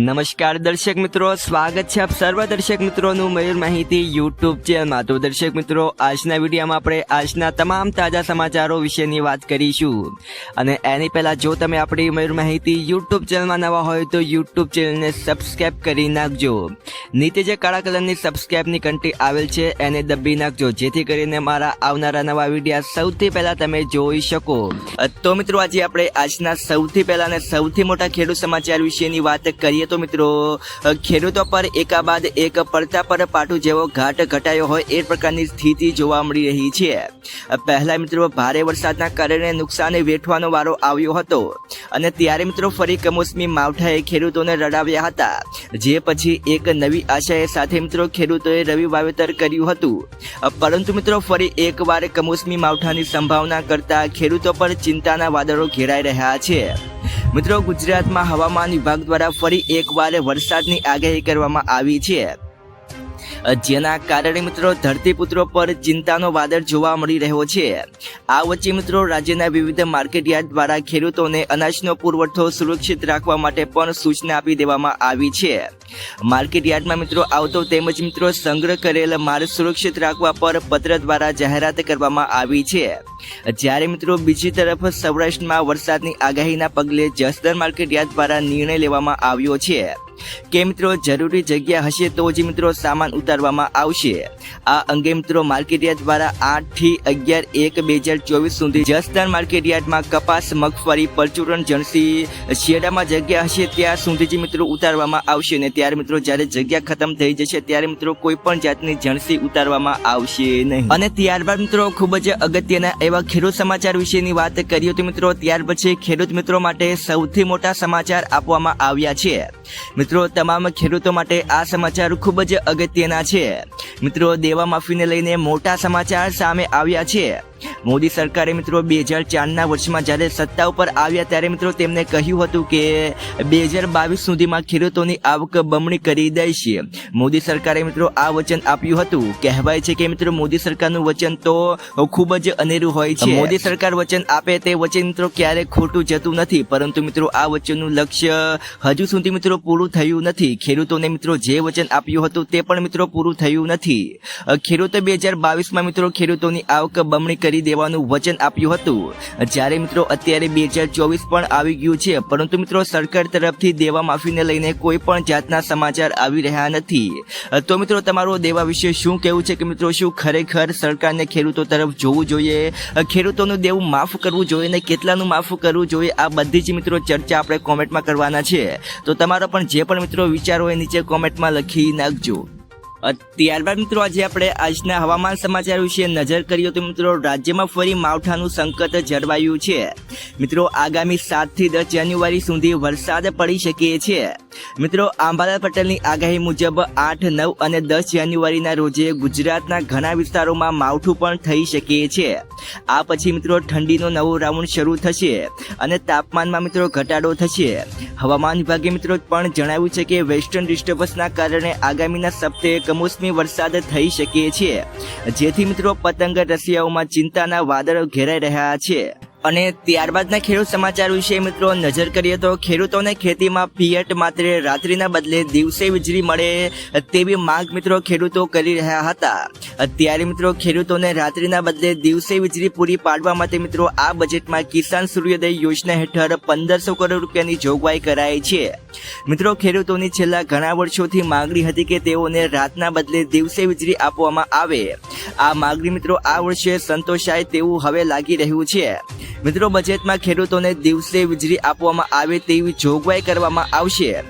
નમસ્કાર દર્શક મિત્રો, સ્વાગત છે આપ સર્વ દર્શક મિત્રોનું મયુર માહિતી યુટ્યુબ ચેનલમાં તો દર્શક મિત્રો, આજના વિડીયોમાં આપણે આજના તમામ તાજા સમાચારો વિશેની વાત કરીશું. અને એની પહેલાં જો તમે આપણી મયુર માહિતી યુટ્યુબ ચેનલમાં નવા હોય તો યુટ્યુબ ચેનલને સબસ્ક્રાઈબ કરી નાખજો. નીચે જે કાળા કલરની સબસ્ક્રાઈબની ઘંટી આવેલ છે, એને દબી નાખજો. જેથી કરીને મારા આવનારા નવા વિડીયા સૌથી પહેલાં તમે જોઈ શકો. તો મિત્રો, આજે આપણે આજના સૌથી પહેલાં અને સૌથી મોટા ખેડૂત સમાચાર વિશેની વાત કરીએ તો મિત્રો ખેડૂતો પર એકા બાદ એક પડતા પર પાટું જેવો ઘાટ ઘટાયો હોય એ પ્રકારની સ્થિતિ જોવા મળી રહી છે. પહેલા મિત્રો ભારે વરસાદના કારણે નુકસાન વેઠવાનો વારો આવ્યો હતો. અને ત્યારે મિત્રો ફરી કમોસમી માવઠાએ ખેડૂતોને રડાવ્યા હતા. જે પછી એક નવી આશાએ સાથે મિત્રો ખેડૂતોએ રવિ વાવેતર કર્યું હતું. પરંતુ મિત્રો ફરી એકવાર કમોસમી માવઠાની સંભાવના કરતા ખેડૂતો પર ચિંતાના વાદળો ઘેરાઈ રહ્યા છે. મિત્રો ગુજરાતમાં હવામાન વિભાગ દ્વારા ફરી એકવાર વરસાદની આગાહી કરવામાં આવી છે. જેના કારણે મિત્રો ધરતીપુત્રો પર ચિંતાનો વાદળ જોવા મળી રહ્યો છે. આ વચ્ચે મિત્રો રાજ્યના વિવિધ માર્કેટ યાર્ડ દ્વારા ખેડૂતોને અનાજનો પુરવઠો સુરક્ષિત રાખવા માટે પણ સૂચના આપી દેવામાં આવી છે. માર્કેટ યાર્ડમાં મિત્રો આવતો તેમજ મિત્રો સંગ્રહ કરેલ માલ સુરક્ષિત રાખવા પર પત્ર દ્વારા જાહેરાત કરવામાં આવી છે. જ્યારે મિત્રો બીજી તરફ સૌરાષ્ટ્રમાં વરસાદની આગાહીના પગલે જસદર માર્કેટ યાર્ડ દ્વારા નિર્ણય લેવામાં આવ્યો છે. કે મિત્રો જરૂરી જગ્યા હશે તો જ મિત્રો સામાન ઉતારવામાં આવશે. આ અંગે મિત્રો માર્કેટયાર્ડ દ્વારા આઠથી અગિયાર એક બે હજાર ચોવીસ સુધી જસદણ માર્કેટયાર્ડમાં કપાસ, મગફળી, પરચુરણ, જણસી શેડામાં જગ્યા હશે ત્યાં સુધી જ મિત્રો ઉતારવામાં આવશે અને ત્યારે મિત્રો જ્યારે જગ્યા ખતમ થઈ જશે ત્યારે મિત્રો કોઈ પણ જાતની જણસી ઉતારવામાં આવશે નહીં. અને ત્યારબાદ મિત્રો ખૂબ જ અગત્યના એવા ખેડૂત સમાચાર વિશેની વાત કરીએ તો મિત્રો ત્યાર પછી ખેડૂત મિત્રો માટે સૌથી મોટા સમાચાર આપવામાં આવ્યા છે. મિત્રો તમામ ખેડૂતો માટે આ સમાચાર ખૂબ જ અગત્યના છે. મિત્રો, દેવા માફીને લઈને મોટા સમાચાર સામે આવ્યા છે. મોદી સરકારે મિત્રો બે હજાર ચારના વર્ષમાં જ્યારે સત્તા ઉપર આવ્યા ત્યારે મિત્રો તેમને કહ્યું હતું કે બે હજાર બાવીસ સુધીમાં ખેડૂતોની આવક બમણી કરી દઈશ મોદી સરકારે મિત્રો આ વચન આપ્યું હતું. કહેવાય છે કે મિત્રો મોદી સરકારનું વચન તો ખૂબ જ અનેરું હોય છે. મોદી સરકાર વચન આપે તે વચન મિત્રો ક્યારેય ખોટું જતું નથી. પરંતુ મિત્રો આ વચનનું લક્ષ્ય હજુ સુધી મિત્રો પૂરું થયું નથી. ખેડૂતોને મિત્રો જે વચન આપ્યું હતું તે પણ મિત્રો પૂરું થયું નથી. ખેડૂતો બે હજાર બાવીસમાં મિત્રો ખેડૂતોની આવક બમણી કરી દેવાનું વચન આપ્યું હતું. જ્યારે મિત્રો અત્યારે બે હજાર ચોવીસ પણ આવી ગયું છે, પરંતુ મિત્રો સરકાર તરફથી દેવા માફીને લઈને કોઈ પણ જાતના સમાચાર આવી રહ્યા નથી. તો મિત્રો તમારો દેવા વિશે શું કહેવું છે કે મિત્રો શું ખરેખર સરકારને ખેડૂતો તરફ જોવું જોઈએ? ખેડૂતોનું દેવું માફ કરવું જોઈએ ને કેટલાનું માફ કરવું જોઈએ? આ બધી જ મિત્રો ચર્ચા આપણે કોમેન્ટમાં કરવાના છે. તો તમારો પણ જે પણ મિત્રો વિચાર હોય નીચે કોમેન્ટમાં લખી નાખજો. ત્યારબાદ મિત્રો આજે આપણે આજના હવામાન સમાચાર વિશે નજર કરીએ તો મિત્રો રાજ્યમાં ફરી માવઠાનું સંકટ જળવાયું છે. મિત્રો આગામી સાતથી દસ જાન્યુઆરી સુધી વરસાદ પડી શકે છે. મિત્રો, આંબાલાલ પટેલની આગાહી મુજબ આઠ, નવ અને દસ જાન્યુઆરીના રોજે ગુજરાતના ઘણા વિસ્તારોમાં માવઠું પણ થઈ શકે છે. આ પછી મિત્રો, ઠંડીનો નવો રાઉન્ડ શરૂ થશે અને તાપમાનમાં મિત્રો ઘટાડો થશે. હવામાન વિભાગે મિત્રો પણ જણાવ્યું છે કે વેસ્ટર્ન ડિસ્ટર્બન્સના કારણે આગામીના સપ્તાહે કમોસમી વરસાદ થઈ શકે છે. જેથી મિત્રો, પતંગ રસિયાઓમાં ચિંતાના વાદળો ઘેરાઈ રહ્યા છે. અને ત્યારબાદના ખેડૂત સમાચાર વિશે મિત્રો નજર કરીએ તો ખેડૂતોને ખેતીમાં પિયત માત્ર રાત્રિના બદલે દિવસે વીજળી મળે તેવી માંગ મિત્રો ખેડૂતો કરી રહ્યા હતા. અત્યારે મિત્રો ખેડૂતોને રાત્રિના બદલે દિવસે વીજળી પૂરી પાડવા માટે મિત્રો આ બજેટમાં કિસાન સૂર્યોદય યોજના હેઠળ પંદરસો કરોડ રૂપિયાની જોગવાઈ કરાઈ છે. મિત્રો ખેડૂતોની છેલ્લા ઘણા વર્ષોથી માંગણી હતી કે તેઓને રાતના બદલે દિવસે વીજળી આપવામાં આવે. આ માંગણી મિત્રો આ વર્ષે સંતોષાય તેવું હવે લાગી રહ્યું છે. મિત્રો બજેટમાં ખેડૂતોને દિવસે વીજળી આપવામાં આવે તેવી જોગવાઈ કરવામાં આવશે.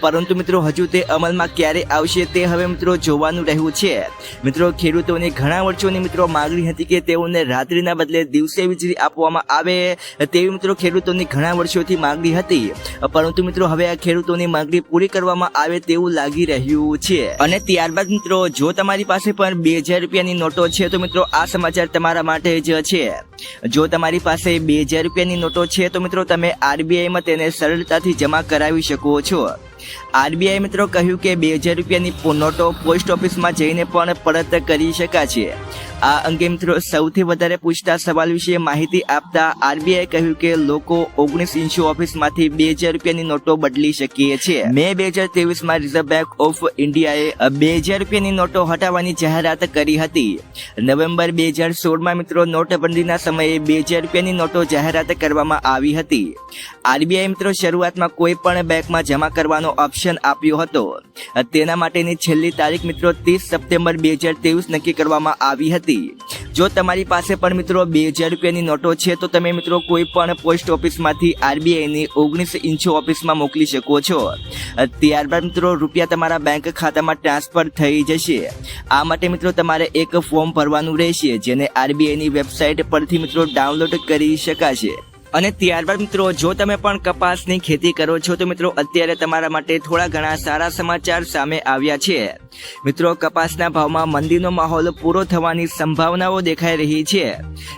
પરંતુ મિત્રો, હજુ તે અમલમાં ક્યારે આવશે તે હવે મિત્રો જોવાનું રહ્યું છે. મિત્રો, ખેડૂતોની ઘણા વર્ષોની મિત્રો માગણી હતી કે તેઓને રાત્રિના બદલે દિવસે વીજળી આપવામાં આવે તેવી મિત્રો ખેડૂતોની ઘણા વર્ષોથી માંગણી હતી. પરંતુ મિત્રો, હવે આ ખેડૂતોની માંગણી પૂરી કરવામાં આવે તેવું લાગી રહ્યું છે. અને ત્યારબાદ મિત્રો, જો તમારી પાસે પણ બે હજાર રૂપિયાની નોટો છે, તો મિત્રો, આ સમાચાર તમારા માટે જ છે. જો તમારી પાસે બે હજાર રૂપિયાની નોટો છે તો મિત્રો તમે આરબીઆઈમાં તેને સરળતાથી જમા કરાવી શકો છો. આરબીઆઈ મિત્રો કહ્યું કે બે હજાર રૂપિયાની નોટો પોસ્ટ ઓફિસમાં જઈને પણ પરત કરી શકાશે. આ અંગે મિત્રો સૌથી વધારે પૂછતા સવાલ વિશે માહિતી આપતા આરબીઆઈ કહ્યું કે લોકો ઓગણીસ ઇંચુ ઓફિસમાંથી બે હજાર રૂપિયાની નોટો બદલી શકીએ છે મે બે હજાર ત્રેવીસમાં રિઝર્વ બેંક ઓફ ઇન્ડિયાએ બે હજાર રૂપિયાની નોટો હટાવવાની જાહેરાત કરી હતી. નવેમ્બર બે હજાર સોળમાં મિત્રો નોટબંધીના સમયે બે હજાર રૂપિયાની નોટો જાહેરાત કરવામાં આવી હતી. આરબીઆઈ મિત્રો શરૂઆતમાં કોઈ પણ બેંકમાં જમા કરવાનો ઓપ્શન આપ્યો હતો. તેના માટેની છેલ્લી તારીખ મિત્રો ત્રીસ સપ્ટેમ્બર બે હજાર ત્રેવીસ નક્કી કરવામાં આવી હતી. જો તમારી પાસે પણ મિત્રો બે હજાર રૂપિયાની નોટો છે, તો તમે મિત્રો કોઈ પણ પોસ્ટ ઓફિસમાંથી આરબીઆઈની ઓગણીસ ઇંચો ઓફિસમાં મોકલી શકો છો. ત્યારબાદ મિત્રો રૂપિયા તમારા બેંક ખાતામાં ટ્રાન્સફર થઈ જશે. આ માટે મિત્રો તમારે એક ફોર્મ ભરવાનું રહેશે, જેને આરબીઆઈની વેબસાઇટ પરથી મિત્રો ડાઉનલોડ કરી શકાશે. અને ત્યારબાદ મિત્રો, જો તમે પણ કપાસની ખેતી કરો છો, તો મિત્રો, અત્યારે તમારા માટે થોડા ઘણા સારા સમાચાર સામે આવ્યા છે. મિત્રો, કપાસના ભાવમાં મંદીનો માહોલ પૂરો થવાની સંભાવનાઓ દેખાઈ રહી છે.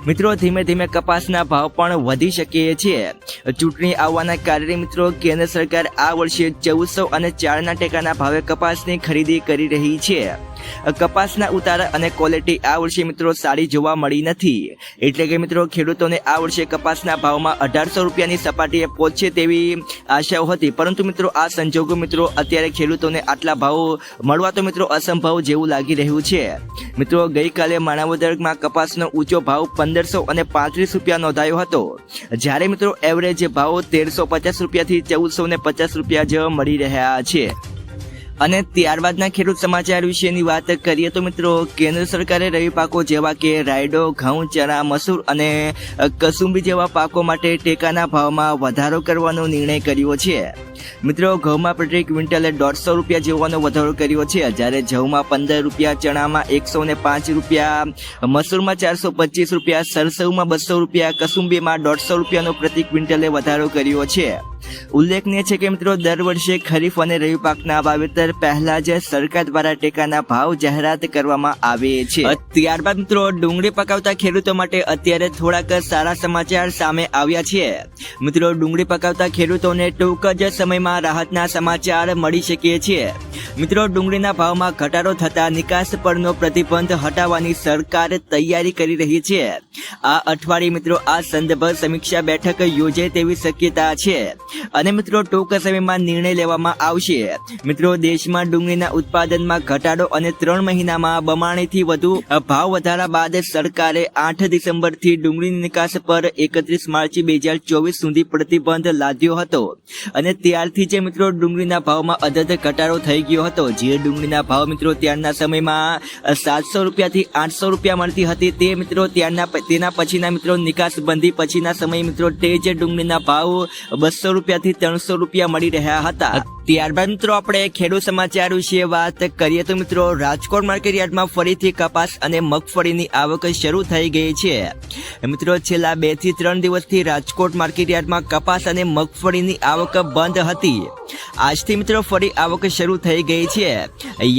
મિત્રો, ધીમે ધીમે કપાસના ભાવ પણ વધી શકે છે ચૂંટણી આવવાના કારણે મિત્રો, કેન્દ્ર સરકાર આ વર્ષે ચૌદસો અને ચારના ટેકાના ભાવે કપાસની ખરીદી કરી રહી છે. કપાસના ઉતારા અને ક્વોલિટી આ વર્ષે મિત્રો સારી જોવા મળી નથી. એટલે કે મિત્રો, ખેડૂતોને આ વર્ષે કપાસના ભાવમાં અઢારસો રૂપિયાની સપાટીએ પહોંચે તેવી આશાઓ હતી. પરંતુ મિત્રો, આ સંજોગો મિત્રો, અત્યારે ખેડૂતોને આટલા ભાવ મળવા તો મિત્રો અસંભવ જેવું લાગી રહ્યું છે. મિત્રો, ગઈકાલે માણાવદરમાં કપાસનો ઊંચો ભાવ પંદરસો અને પાંત્રીસ રૂપિયા નોંધાયો હતો. જ્યારે મિત્રો એવરેજ ભાવ તેરસો પચાસ રૂપિયાથી ચૌદસો ને પચાસ રૂપિયા જ મળી રહ્યા છે. અને ત્યારબાદના ખેડૂત સમાચાર વિશેની વાત કરીએ તો મિત્રો, કેન્દ્ર સરકારે રવિ પાકો જેવા કે રાયડો, ઘઉં, ચણા, મસૂર અને કસુંબી જેવા પાકો માટે ટેકાના ભાવમાં વધારો કરવાનો નિર્ણય કર્યો છે. મિત્રો, ઘઉંમાં પ્રતિ ક્વિન્ટલે દોઢસો રૂપિયા જેવાનો વધારો કર્યો છે. જ્યારે જવમાં પંદર રૂપિયા, ચણામાં એકસો ને પાંચ રૂપિયા, મસૂરમાં ચારસો પચીસ રૂપિયા, સરસવમાં બસો રૂપિયા, કસુંબીમાં દોઢસો રૂપિયાનો પ્રતિ ક્વિન્ટલે વધારો કર્યો છે. ઉલ્લેખનીય છે કે મિત્રો, દર વર્ષે ખરીફ અને રવિ પાકના વાવેતર પહેલા જ સરકાર દ્વારા ટેકાના ભાવ જાહેરાત કરવામાં આવે છે. ત્યારબાદ મિત્રો, ડુંગળી પકાવતા ખેડૂતો માટે અત્યારે થોડાક સારા સમાચાર સામે આવ્યા છે. મિત્રો, ડુંગળી પકાવતા ખેડૂતોને ટૂંક જ સમયમાં રાહતના સમાચાર મળી શકે છે મિત્રો, ડુંગળીના ભાવમાં ઘટાડો થતા નિકાસ પરનો પ્રતિબંધ હટાવવાની સરકાર તૈયારી કરી રહી છે. આ અઠવાડિયે મિત્રો, આ સંદર્ભ સમીક્ષા બેઠક યોજાય તેવી શક્યતા છે. અને મિત્રો ટૂંક સમયમાં નિર્ણય લેવામાં આવશે. મિત્રો, દેશમાં ડુંગળીના ઉત્પાદનમાં ઘટાડો અને ત્રણ મહિનામાં બમાણીથી વધુ ભાવ વધારા બાદ સરકારે આઠ ડિસેમ્બરથી ડુંગળીની નિકાસ પર એકત્રીસ માર્ચ બે હજાર ચોવીસ સુધી પ્રતિબંધ લાદ્યો હતો. અને ત્યારથી જે મિત્રો ડુંગળીના ભાવમાં અધધ ઘટાડો થઈ ગયો હતો. જે ડુંગળીના ભાવ મિત્રો ત્યારના સમયમાં સાતસો રૂપિયાથી આઠસો રૂપિયા મળતી હતી. તે મિત્રો ત્યારના તેના પછીના મિત્રો નિકાસ બંધી પછીના સમય મિત્રો તે જ ડુંગળીના ભાવ બસો રૂપિયાથી ત્રણસો રૂપિયા મળી રહ્યા હતા. ત્યારબાદ મિત્રો આપણે ખેડૂત સમાચાર વિશે વાત કરીએ તો મિત્રો રાજકોટ માર્કેટ યાર્ડમાં ફરીથી કપાસ અને મગફળીની આવક શરૂ થઈ ગઈ છે. મિત્રો છેલ્લા બેથી ત્રણ દિવસથી રાજકોટ માર્કેટ યાર્ડમાં કપાસ અને મગફળીની આવક બંધ હતી. આજથી મિત્રો ફરી આવક શરૂ થઈ ગઈ છે.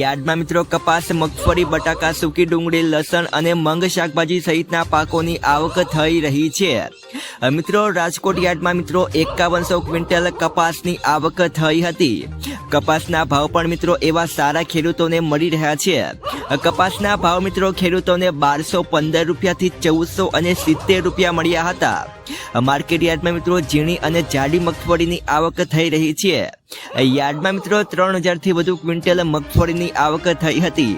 યાર્ડમાં મિત્રો કપાસ, મગફળી, બટાકા, સૂકી ડુંગળી, લસણ અને મંગ શાકભાજી સહિતના પાકોની આવક થઈ રહી છે. મિત્રો રાજકોટ યાર્ડમાં મિત્રો એકાવનસો ક્વિન્ટલ કપાસની આવક થઈ હતી. Росії. કપાસના ભાવ પણ મિત્રો એવા સારા ખેડૂતોને મળી રહ્યા છે. કપાસના ભાવ મિત્રો ખેડૂતોને બારસો પંદર રૂપિયાથી ચૌદસો અને સિત્તેર રૂપિયા મળ્યા હતા. માર્કેટ યાર્ડમાં મિત્રો ઝીણી અને જાડી મગફળીની આવક થઈ રહી છે. યાર્ડમાં મિત્રો ત્રણ હજારથી વધુ ક્વિન્ટલ મગફળીની આવક થઈ હતી.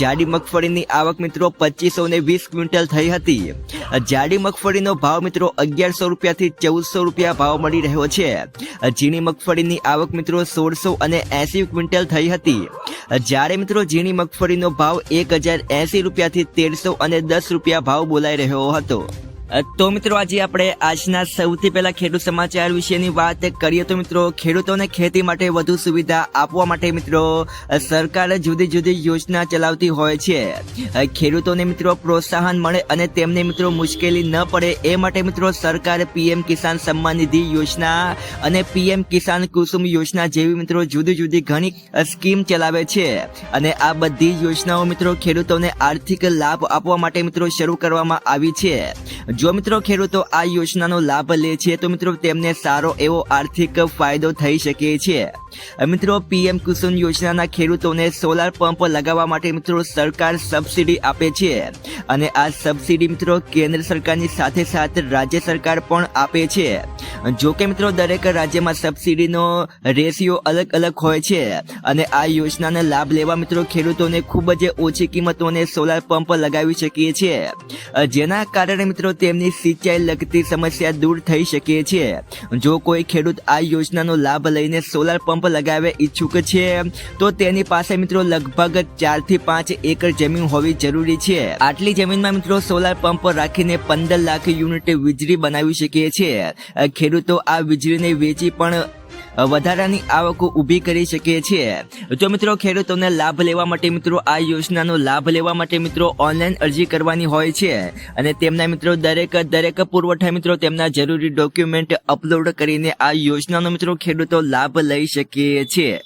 જાડી મગફળીની આવક મિત્રો પચીસો ને વીસ ક્વિન્ટલ થઈ હતી. જાડી મગફળીનો ભાવ મિત્રો અગિયારસો રૂપિયાથી ચૌદસો રૂપિયા ભાવ મળી રહ્યો છે. ઝીણી મગફળીની આવક મિત્રો સોળસો અને એસી ક્વિન્ટલ થઈ હતી. જ્યારે મિત્રો ઝીણી મગફળીનો ભાવ એક હજાર એસી રૂપિયાથી તેરસો અને દસ રૂપિયા ભાવ બોલાઈ રહ્યો હતો. તો મિત્રો આજે આપણે આજના સૌથી પહેલા ખેડૂત સમાચાર વિશેની વાત કરીએ તો મિત્રો, ખેડૂતોને ખેતી માટે વધુ સુવિધા આપવા માટે મિત્રો સરકાર જુદી જુદી યોજના ચલાવતી હોય છે. ખેડૂતોને મિત્રો પ્રોત્સાહન મળે અને તેમને મિત્રો મુશ્કેલી ન પડે એ માટે મિત્રો સરકાર પીએમ કિસાન સન્માન નિધિ યોજના અને પીએમ કિસાન કુસુમ યોજના જેવી મિત્રો જુદી જુદી ઘણી સ્કીમ ચલાવે છે. અને આ બધી યોજનાઓ મિત્રો ખેડૂતોને આર્થિક લાભ આપવા માટે મિત્રો શરૂ કરવામાં આવી છે. જો મિત્રો ખેડૂતો આ યોજનાનો લાભ લે છે, તો મિત્રો તેમને સારો એવો આર્થિક ફાયદો થઈ શકે છે. મિત્રો, પીએમ કુસુમ યોજનાના ખેડૂતોને સોલાર પંપ લગાવવા માટે મિત્રો સરકાર સબસિડી આપે છે. અને આ સબસિડી મિત્રો કેન્દ્ર સરકારની સાથે સાથે રાજ્ય સરકાર પણ આપે છે. જો કે મિત્રો, દરેક રાજ્યમાં સબસિડીનો રેશિયો અલગ અલગ હોય છે. અને આ યોજનાનો લાભ લેવા મિત્રો ખેડૂતોને ખૂબ જ ઓછી કિંમતોને સોલાર પંપ લગાવી શકીએ છીએ. જેના કારણે મિત્રો તેમની સિંચાઈ લગતી સમસ્યા દૂર થઈ શકે છે. જો કોઈ ખેડૂત આ યોજનાનો લાભ લઈને સોલાર પંપ લગાવે ઈચ્છુક છે, તો તેની પાસે મિત્રો લગભગ ચારથી પાંચ એકર જમીન હોવી જરૂરી છે. આટલી જમીનમાં મિત્રો સોલાર પંપ રાખીને પંદર લાખ યુનિટ વીજળી બનાવી શકીએ છીએ ખેડૂતો આ વીજળીને વેચી પણ વધારાની આવક ઊભી કરી શકીએ છીએ. તો મિત્રો, ખેડૂતોને લાભ લેવા માટે મિત્રો આ યોજનાનો લાભ લેવા માટે મિત્રો ઓનલાઈન અરજી કરવાની હોય છે. અને તેમના મિત્રો, દરેક દરેક પુરવઠા મિત્રો, તેમના જરૂરી ડોક્યુમેન્ટ અપલોડ કરીને આ યોજનાનો મિત્રો ખેડૂતો લાભ લઈ શકીએ છે